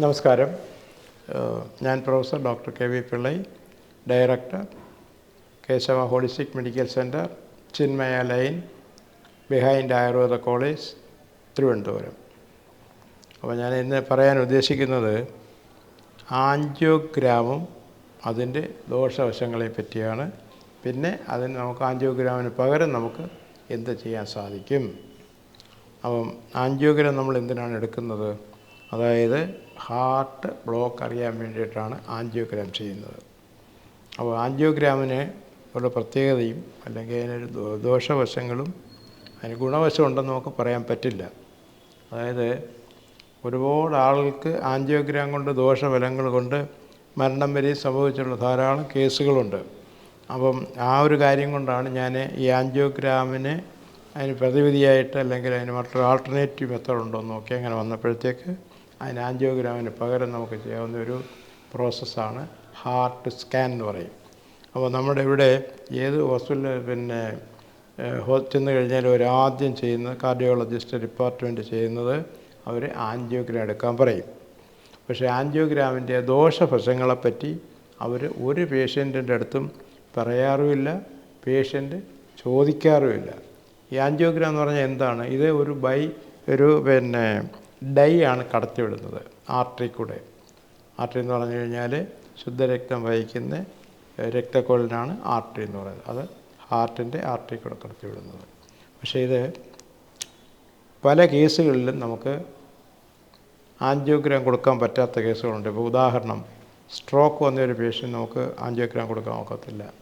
നമസ്കാരം. ഞാൻ professor doctor K V Pillai director Kesava holistic medical centre Chinmaya lane behind Ayurveda college Thiruvananthapuram. അപ്പോൾ ഞാൻ ഇന്ന് പറയാൻ ഉദ്ദേശിക്കുന്നത് ആൻജിയോഗ്രാമും അതിന്റെ ദോഷവശങ്ങളെ പറ്റിയാണ്. പിന്നെ അതിന് നമുക്ക് ആൻജിയോഗ്രാമിന് പകരം നമുക്ക് എന്ത് ചെയ്യാൻ സാധിക്കും? അപ്പം ആൻജിയോഗ്രാം നമ്മൾ എന്തിനാണ് എടുക്കുന്നത്? അതായത് ഹാർട്ട് ബ്ലോക്ക് അറിയാൻ വേണ്ടിയിട്ടാണ് ആൻജിയോഗ്രാം ചെയ്യുന്നത്. അപ്പോൾ ആൻജിയോഗ്രാമിന് ഒരു പ്രത്യേകതയും അല്ലെങ്കിൽ അതിനൊരു ദോഷവശങ്ങളും അതിന് ഗുണവശം ഉണ്ടെന്ന് നമുക്ക് പറയാൻ പറ്റില്ല. അതായത് ഒരുപാട് ആളുകൾക്ക് ആൻജിയോഗ്രാം കൊണ്ട് ദോഷഫലങ്ങൾ കൊണ്ട് മരണം വരെ സംഭവിച്ചുള്ള ധാരാളം കേസുകളുണ്ട്. അപ്പം ആ ഒരു കാര്യം കൊണ്ടാണ് ഞാൻ ഈ ആൻജിയോഗ്രാമിന് അതിന് പ്രതിവിധിയായിട്ട് അല്ലെങ്കിൽ അതിന് മറ്റൊരു ആൾട്ടർനേറ്റീവ് മെത്തേഡ് ഉണ്ടോ എന്ന് നോക്കി അങ്ങനെ വന്നപ്പോഴത്തേക്ക് അതിന് ആൻജിയോഗ്രാമിന് പകരം നമുക്ക് ചെയ്യാവുന്ന ഒരു പ്രോസസ്സാണ് ഹാർട്ട് സ്കാൻ എന്ന് പറയും. അപ്പോൾ നമ്മുടെ ഇവിടെ ഏത് ഹോസ്പിറ്റലിൽ പിന്നെ ചെന്ന് കഴിഞ്ഞാൽ ഒരു ആദ്യം ചെയ്യുന്ന കാർഡിയോളജിസ്റ്റ് ഡിപ്പാർട്ട്മെന്റ് ചെയ്യുന്നത് അവർ ആൻജിയോഗ്രാം എടുക്കാൻ പറയും. പക്ഷേ ആൻജിയോഗ്രാമിന്റെ ദോഷവശങ്ങളെപ്പറ്റി അവർ ഒരു പേഷ്യന്റിന്റെ അടുത്തും പറയാറുമില്ല പേഷ്യന്റ് ചോദിക്കാറുമില്ല. ഈ ആൻജിയോഗ്രാം എന്ന് പറഞ്ഞാൽ എന്താണ്? ഇത് ഒരു ബൈ ഒരു പിന്നെ ഡൈ ആണ് കടത്തിവിടുന്നത് ആർട്ടറി കൂടെ. ആർട്ടറി എന്ന് പറഞ്ഞു കഴിഞ്ഞാൽ ശുദ്ധരക്തം വഹിക്കുന്ന രക്തക്കൊഴലിനാണ് ആർട്ടറി എന്ന് പറയുന്നത്. അത് ഹാർട്ടിന്റെ ആർട്ടറി കൂടെ കടത്തിവിടുന്നത്. പക്ഷേ ഇത് പല കേസുകളിലും നമുക്ക് ആൻജിയോഗ്രാം കൊടുക്കാൻ പറ്റാത്ത കേസുകളുണ്ട്. ഇപ്പോൾ ഉദാഹരണം സ്ട്രോക്ക് വന്ന ഒരു പേഷ്യന്റ് നമുക്ക് ആൻജിയോഗ്രാം കൊടുക്കാൻ ഒക്കത്തില്ല.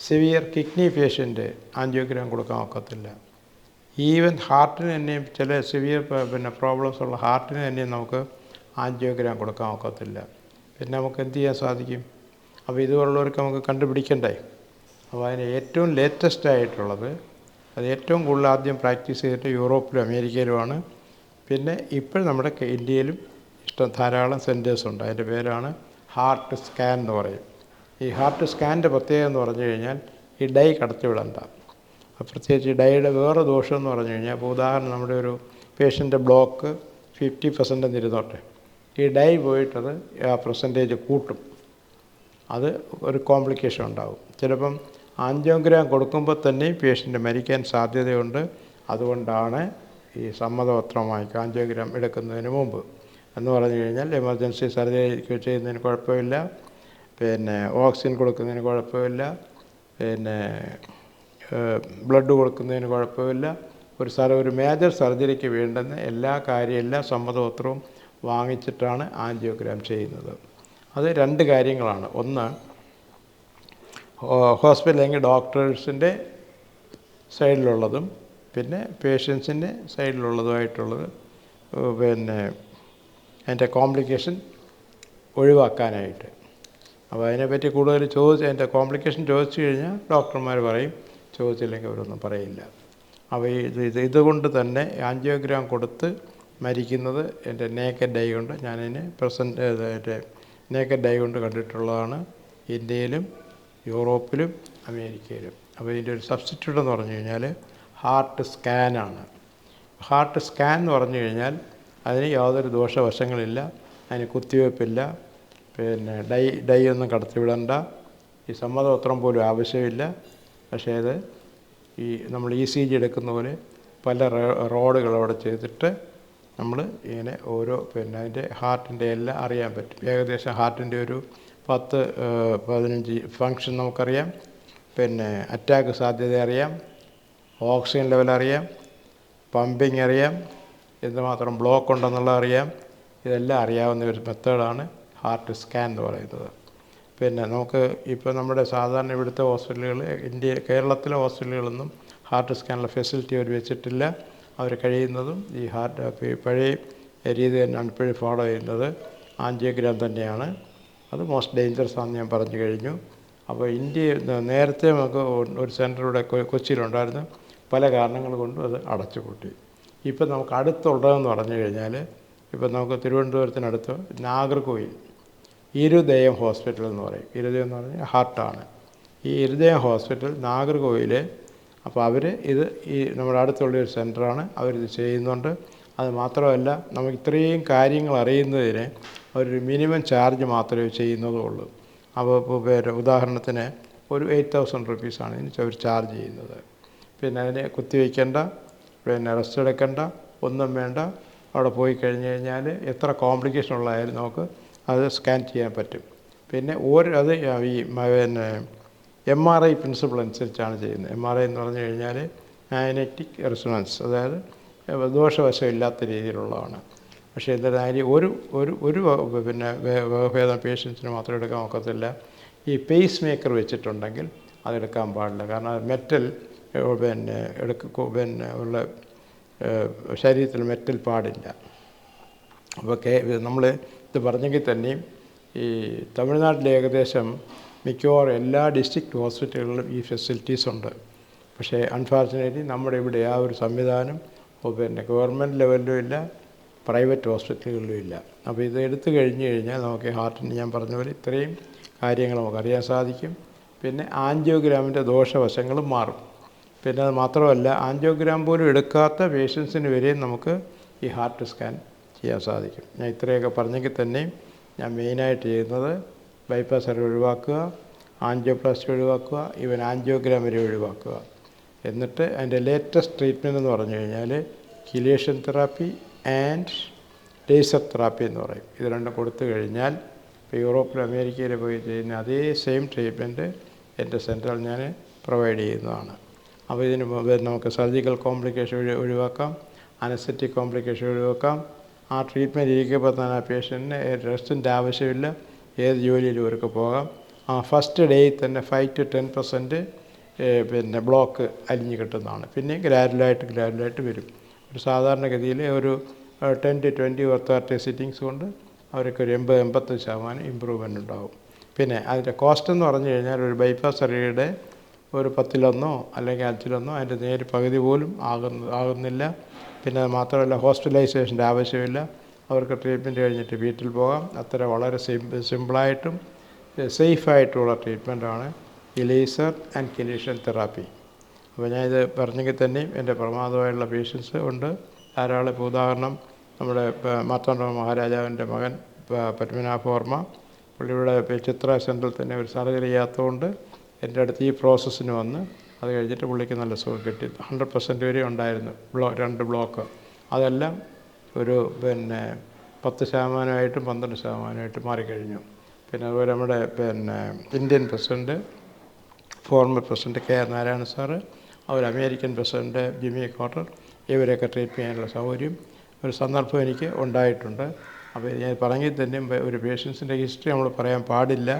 സിവിയർ കിഡ്നി പേഷ്യന്റ് ആൻജിയോഗ്രാം കൊടുക്കാൻ ഒക്കത്തില്ല. ഈവൻ ഹാർട്ടിന് തന്നെയും ചില സിവിയർ പിന്നെ പ്രോബ്ലംസ് ഉള്ള ഹാർട്ടിന് തന്നെയും നമുക്ക് ആൻജിയോഗ്രാം കൊടുക്കാൻ ഒക്കത്തില്ല. പിന്നെ നമുക്ക് എന്ത് ചെയ്യാൻ സാധിക്കും? അപ്പോൾ ഇതുപോലുള്ളവർക്ക് നമുക്ക് കണ്ടുപിടിക്കണ്ടേ? അപ്പോൾ അതിന് ഏറ്റവും ലേറ്റസ്റ്റ് ആയിട്ടുള്ളത് അത് ഏറ്റവും കൂടുതൽ ആദ്യം പ്രാക്ടീസ് ചെയ്തിട്ട് യൂറോപ്പിലും അമേരിക്കയിലുമാണ്. പിന്നെ ഇപ്പോൾ നമ്മുടെ ഇന്ത്യയിലും ഇഷ്ടം ധാരാളം സെന്റേഴ്സ് ഉണ്ട്. അതിന്റെ പേരാണ് ഹാർട്ട് സ്കാൻ എന്ന് പറയും. ഈ ഹാർട്ട് സ്കാനിന്റെ പ്രത്യേകത എന്ന് പറഞ്ഞു കഴിഞ്ഞാൽ ഈ ഡൈ കടത്തിവിടണ്ട. പ്രത്യേകിച്ച് ഡയയുടെ വേറെ ദോഷം എന്ന് പറഞ്ഞു കഴിഞ്ഞാൽ അപ്പോൾ ഉദാഹരണം നമ്മുടെ ഒരു പേഷ്യന്റെ ബ്ലോക്ക് ഫിഫ്റ്റി പെർസെന്റ് എന്നിരുന്നോട്ടെ ഈ ഡൈ പോയിട്ടത് ആ പെർസെന്റേജ് കൂട്ടും. അത് ഒരു കോംപ്ലിക്കേഷൻ ഉണ്ടാകും ചിലപ്പം ആൻജിയോഗ്രാം കൊടുക്കുമ്പോൾ തന്നെ പേഷ്യന്റ് മരിക്കാൻ സാധ്യതയുണ്ട്. അതുകൊണ്ടാണ് ഈ സമ്മതപത്രം വാങ്ങിക്കുക ആൻജിയോഗ്രാം എടുക്കുന്നതിന് മുമ്പ്. എന്ന് പറഞ്ഞു കഴിഞ്ഞാൽ എമർജൻസി സർജറി ചെയ്യുന്നതിന് കുഴപ്പമില്ല. പിന്നെ ഓക്സിജൻ കൊടുക്കുന്നതിന് കുഴപ്പമില്ല. പിന്നെ ബ്ലഡ് കൊടുക്കുന്നതിന് കുഴപ്പമില്ല. ഒരു സ്ഥലം ഒരു മേജർ സർജറിക്ക് വേണ്ടുന്ന എല്ലാ കാര്യം എല്ലാ സമ്മതപത്രവും വാങ്ങിച്ചിട്ടാണ് ആൻജിയോഗ്രാം ചെയ്യുന്നത്. അത് രണ്ട് കാര്യങ്ങളാണ്. ഒന്ന് ഹോസ്പിറ്റൽ അല്ലെങ്കിൽ ഡോക്ടേഴ്സിന്റെ സൈഡിലുള്ളതും പിന്നെ പേഷ്യൻസിന്റെ സൈഡിലുള്ളതുമായിട്ടുള്ളത് പിന്നെ അതിന്റെ കോംപ്ലിക്കേഷൻ ഒഴിവാക്കാനായിട്ട്. അപ്പോൾ അതിനെപ്പറ്റി കൂടുതൽ ചോദിച്ച് അതിന്റെ കോംപ്ലിക്കേഷൻ ചോദിച്ചു കഴിഞ്ഞാൽ ഡോക്ടർമാർ പറയും ചോദിച്ചില്ലെങ്കിൽ അവരൊന്നും പറയില്ല. അവ ഇത് ഇതുകൊണ്ട് തന്നെ ആൻജിയോഗ്രാം കൊടുത്ത് മരിക്കുന്നത് എന്റെ നേക്കഡ് ഡൈ കൊണ്ട് ഞാനതിന് പ്രസന്റ് എന്റെ നേക്കഡ് ഡൈ കൊണ്ട് കണ്ടിട്ടുള്ളതാണ് ഇന്ത്യയിലും യൂറോപ്പിലും അമേരിക്കയിലും. അപ്പോൾ ഇതിന്റെ ഒരു സബ്സ്റ്റിറ്റ്യൂട്ട് എന്ന് പറഞ്ഞു കഴിഞ്ഞാൽ ഹാർട്ട് സ്കാനാണ് ഹാർട്ട് സ്കാൻ എന്ന് പറഞ്ഞു കഴിഞ്ഞാൽ അതിന് യാതൊരു ദോഷവശങ്ങളില്ല അതിന് കുത്തിവയ്പ്പില്ല പിന്നെ ഡൈ ഡൈ ഒന്നും കടത്തിവിടണ്ട ഈ സമ്മതപത്രം പോലും ആവശ്യമില്ല പക്ഷേ അത് ഈ നമ്മൾ ഇ സി ജി എടുക്കുന്ന പോലെ പല റോഡുകൾ അവിടെ ചെയ്തിട്ട് നമ്മൾ ഇങ്ങനെ ഓരോ പിന്നെ അതിന്റെ ഹാർട്ടിന്റെ എല്ലാം അറിയാൻ പറ്റും. ഏകദേശം ഹാർട്ടിന്റെ ഒരു പത്ത് പതിനഞ്ച് ഫങ്ഷൻ നമുക്കറിയാം. പിന്നെ അറ്റാക്ക് സാധ്യത അറിയാം. ഓക്സിജൻ ലെവൽ അറിയാം. പമ്പിങ് അറിയാം. എന്തുമാത്രം ബ്ലോക്ക് ഉണ്ടെന്നുള്ളത് അറിയാം. ഇതെല്ലാം അറിയാവുന്ന ഒരു മെത്തേഡാണ് ഹാർട്ട് സ്കാൻ എന്ന് പറയുന്നത്. പിന്നെ നമുക്ക് ഇപ്പോൾ നമ്മുടെ സാധാരണ ഇവിടുത്തെ ഹോസ്പിറ്റലുകൾ ഇന്ത്യ കേരളത്തിലെ ഹോസ്പിറ്റലുകളൊന്നും ഹാർട്ട് സ്കാനുള്ള ഫെസിലിറ്റി അവർ വെച്ചിട്ടില്ല. അവർ കഴിയുന്നതും ഈ ഹാർട്ട് പഴയ രീതി തന്നെയാണ് ഇപ്പോഴും ഫോളോ ചെയ്യുന്നത്. ആൻജിയോഗ്രാം തന്നെയാണ്. അത് മോസ്റ്റ് ഡേഞ്ചറസ് ആണെന്ന് ഞാൻ പറഞ്ഞു കഴിഞ്ഞു. അപ്പോൾ ഇന്ത്യ നേരത്തെ നമുക്ക് ഒരു സെന്റർ ഇവിടെ കൊച്ചിയിലുണ്ടായിരുന്നു. പല കാരണങ്ങൾ കൊണ്ടും അത് അടച്ചു അടച്ചുപൂട്ടി. ഇപ്പം നമുക്ക് അടുത്തുള്ളതെന്ന് പറഞ്ഞു കഴിഞ്ഞാൽ ഇപ്പം നമുക്ക് തിരുവനന്തപുരത്തിനടുത്ത് നാഗർകോയിൽ ഇരുദയം ഹോസ്പിറ്റൽ എന്ന് പറയും. ഇരുദയം എന്ന് പറഞ്ഞാൽ ഹാർട്ടാണ്. ഈ ഇരുദയം ഹോസ്പിറ്റൽ നാഗർകോവിൽ അപ്പോൾ അവർ ഇത് ഈ നമ്മുടെ അടുത്തുള്ള ഒരു സെന്ററാണ് അവരിത് ചെയ്യുന്നുണ്ട്. അത് മാത്രമല്ല നമുക്ക് ഇത്രയും കാര്യങ്ങൾ അറിയുന്നതിന് ഒരു മിനിമം ചാർജ് മാത്രമേ ചെയ്യുന്നതുള്ളൂ അപ്പോൾ പേര് ഉദാഹരണത്തിന് ഒരു എയ്റ്റ് തൗസൻഡ് റുപ്പീസാണ് ഇതിന് അവർ ചാർജ് ചെയ്യുന്നത്. പിന്നെ അതിനെ കുത്തിവെക്കേണ്ട പിന്നെ റെസ്റ്റ് എടുക്കേണ്ട ഒന്നും വേണ്ട. അവിടെ പോയി കഴിഞ്ഞ് കഴിഞ്ഞാൽ എത്ര കോംപ്ലിക്കേഷൻ ഉള്ളതായാലും നമുക്ക് അത് സ്കാൻ ചെയ്യാൻ പറ്റും. പിന്നെ ഒരു അത് ഈ പിന്നെ എം ആർ ഐ പ്രിൻസിപ്പിൾ അനുസരിച്ചാണ് ചെയ്യുന്നത്. എം ആർ ഐ എന്ന് പറഞ്ഞു കഴിഞ്ഞാൽ മാഗ്നറ്റിക് റെസൊണൻസ് അതായത് ദോഷവശം ഇല്ലാത്ത രീതിയിലുള്ളതാണ്. പക്ഷേ എന്തായാലും ഒരു ഒരു ഒരു പിന്നെ വകഭേദം പേഷ്യൻസിന് മാത്രം എടുക്കാൻ ഒക്കത്തില്ല. ഈ പേസ് മേക്കർ വെച്ചിട്ടുണ്ടെങ്കിൽ അതെടുക്കാൻ പാടില്ല. കാരണം മെറ്റൽ പിന്നെ എടുക്ക പിന്നെ ഉള്ള ശരീരത്തിൽ മെറ്റൽ പാടില്ല. അപ്പോൾ നമ്മൾ ഇത് പറഞ്ഞെങ്കിൽ തന്നെയും ഈ തമിഴ്നാട്ടിലെ ഏകദേശം മിക്കവാറും എല്ലാ ഡിസ്ട്രിക്ട് ഹോസ്പിറ്റലുകളിലും ഈ ഫെസിലിറ്റീസ് ഉണ്ട്. പക്ഷേ അൺഫോർച്ചുനേറ്റ്ലി നമ്മുടെ ഇവിടെ ആ ഒരു സംവിധാനം പിന്നെ ഗവൺമെന്റ് ലെവലിലും ഇല്ല പ്രൈവറ്റ് ഹോസ്പിറ്റലുകളിലും ഇല്ല. അപ്പോൾ ഇത് എടുത്തു കഴിഞ്ഞു കഴിഞ്ഞാൽ നമുക്ക് ഹാർട്ടിന് ഞാൻ പറഞ്ഞ പോലെ ഇത്രയും കാര്യങ്ങൾ നമുക്കറിയാൻ സാധിക്കും. പിന്നെ ആൻജിയോഗ്രാമിന്റെ ദോഷവശങ്ങളും മാറും. പിന്നെ അത് മാത്രമല്ല ആൻജിയോഗ്രാം പോലും എടുക്കാത്ത പേഷ്യൻസിന് വരെയും നമുക്ക് ഈ ഹാർട്ട് സ്കാൻ ചെയ്യാൻ സാധിക്കും. ഞാൻ ഇത്രയൊക്കെ പറഞ്ഞെങ്കിൽ തന്നെയും ഞാൻ മെയിനായിട്ട് ചെയ്യുന്നത് ബൈപ്പാസ് അറി ഒഴിവാക്കുക ആൻജിയോപ്ലാസ്റ്റി ഒഴിവാക്കുക ഈവൻ ആൻജിയോഗ്രാം വരെ ഒഴിവാക്കുക. എന്നിട്ട് അതിന്റെ ലേറ്റസ്റ്റ് ട്രീറ്റ്മെന്റ് എന്ന് പറഞ്ഞു കഴിഞ്ഞാൽ chelation therapy and laser therapy എന്ന് പറയും. ഇത് രണ്ടും കൊടുത്തു കഴിഞ്ഞാൽ ഇപ്പോൾ യൂറോപ്പിലും അമേരിക്കയിൽ പോയി ചെയ്യുന്ന അതേ സെയിം ട്രീറ്റ്മെന്റ് എന്റെ സെന്ററിൽ ഞാൻ പ്രൊവൈഡ് ചെയ്യുന്നതാണ്. അപ്പോൾ ഇതിന് നമുക്ക് സർജിക്കൽ കോംപ്ലിക്കേഷൻ ഒഴിവാക്കാം അനസെറ്റിക് കോംപ്ലിക്കേഷൻ ഒഴിവാക്കാം ആ ട്രീറ്റ്മെന്റ് ഇരിക്കുമ്പോൾ തന്നെ ആ പേഷ്യന്റിന് റെസ്റ്റിന്റെ ആവശ്യമില്ല. ഏത് ജോലിയിലും ഇവർക്ക് പോകാം. ആ ഫസ്റ്റ് ഡേയിൽ തന്നെ ഫൈവ് ടു ടെൻ പെർസെന്റ് പിന്നെ ബ്ലോക്ക് അലിഞ്ഞ് കിട്ടുന്നതാണ്. പിന്നെ ഗ്രാജുവലായിട്ട് ഗ്രാജുവലായിട്ട് വരും. ഒരു സാധാരണഗതിയിൽ ഒരു ten to twenty or thirty sittings കൊണ്ട് അവർക്ക് ഒരു എൺപത് എൺപത്തഞ്ച് ശതമാനം ഇമ്പ്രൂവ്മെന്റ് ഉണ്ടാവും. പിന്നെ അതിന്റെ കോസ്റ്റ് എന്ന് പറഞ്ഞു കഴിഞ്ഞാൽ ഒരു ബൈപ്പാസ് സർജറിയുടെ ഒരു പത്തിലൊന്നോ അല്ലെങ്കിൽ അഞ്ചിലൊന്നോ അതിന്റെ നേര് പകുതി പോലും ആകുന്ന ആകുന്നില്ല. പിന്നെ മാത്രമല്ല ഹോസ്പിറ്റലൈസേഷന്റെ ആവശ്യമില്ല. അവർക്ക് ട്രീറ്റ്മെന്റ് കഴിഞ്ഞിട്ട് വീട്ടിൽ പോകാം. അത്ര വളരെ സിമ്പിളായിട്ടും സേഫായിട്ടുള്ള ട്രീറ്റ്മെന്റാണ് ഇലേസർ ലേസർ ആൻഡ് കിലീഷൻ തെറാപ്പി. അപ്പോൾ ഞാനിത് പറഞ്ഞെങ്കിൽ തന്നെയും എന്റെ പ്രമാദമായുള്ള പേഷ്യൻസ് ഉണ്ട്. ധാരാളം ഇപ്പോൾ ഉദാഹരണം നമ്മുടെ പ- മാർത്താണ്ഡ മഹാരാജാവിന്റെ മകൻ പത്മനാഭവർമ്മ. പുള്ളിയുടെ ചിത്ര സെന്ററിൽ തന്നെ ഒരു സർജറി ചെയ്യാത്തതുകൊണ്ട് എന്റെ അടുത്ത് ഈ പ്രോസസ്സിന് വന്ന് അത് കഴിഞ്ഞിട്ട് പുള്ളിക്ക് നല്ല സുഖം കിട്ടി. ഹൺഡ്രഡ് പെർസെന്റ് വരെ ഉണ്ടായിരുന്നു. ബ്ലോ രണ്ട് ബ്ലോക്ക് അതെല്ലാം ഒരു പിന്നെ പത്ത് ശതമാനമായിട്ടും പന്ത്രണ്ട് ശതമാനമായിട്ടും മാറിക്കഴിഞ്ഞു. പിന്നെ അതുപോലെ നമ്മുടെ പിന്നെ Indian president former president K R Narayana sir അവർ അമേരിക്കൻ പ്രസിഡന്റ് ജിമ്മി കോട്ടർ ഇവരെയൊക്കെ ട്രീറ്റ് ചെയ്യാനുള്ള സൗകര്യം ഒരു സന്ദർഭം എനിക്ക് ഉണ്ടായിട്ടുണ്ട്. അപ്പോൾ ഞാൻ പറഞ്ഞിൽ തന്നെ ഒരു പേഷ്യൻസിന്റെ ഹിസ്റ്ററി നമ്മൾ പറയാൻ പാടില്ല.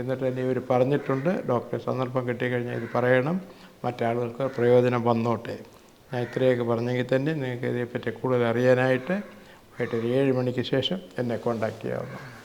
എന്നിട്ട് തന്നെ ഇവർ പറഞ്ഞിട്ടുണ്ട്. ഡോക്ടറെ സന്ദർഭം കിട്ടിക്കഴിഞ്ഞാൽ ഇത് പറയണം. മറ്റാളുകൾക്ക് പ്രയോജനം വന്നോട്ടെ. ഞാൻ ഇത്രയൊക്കെ പറഞ്ഞെങ്കിൽ തന്നെ നിങ്ങൾക്ക് ഇതിനെപ്പറ്റി കൂടുതൽ അറിയാനായിട്ട് വൈകിട്ട് ഒരു ഏഴ് മണിക്ക് ശേഷം എന്നെ കോൺടാക്റ്റ് ചെയ്യാവുന്നതാണ്.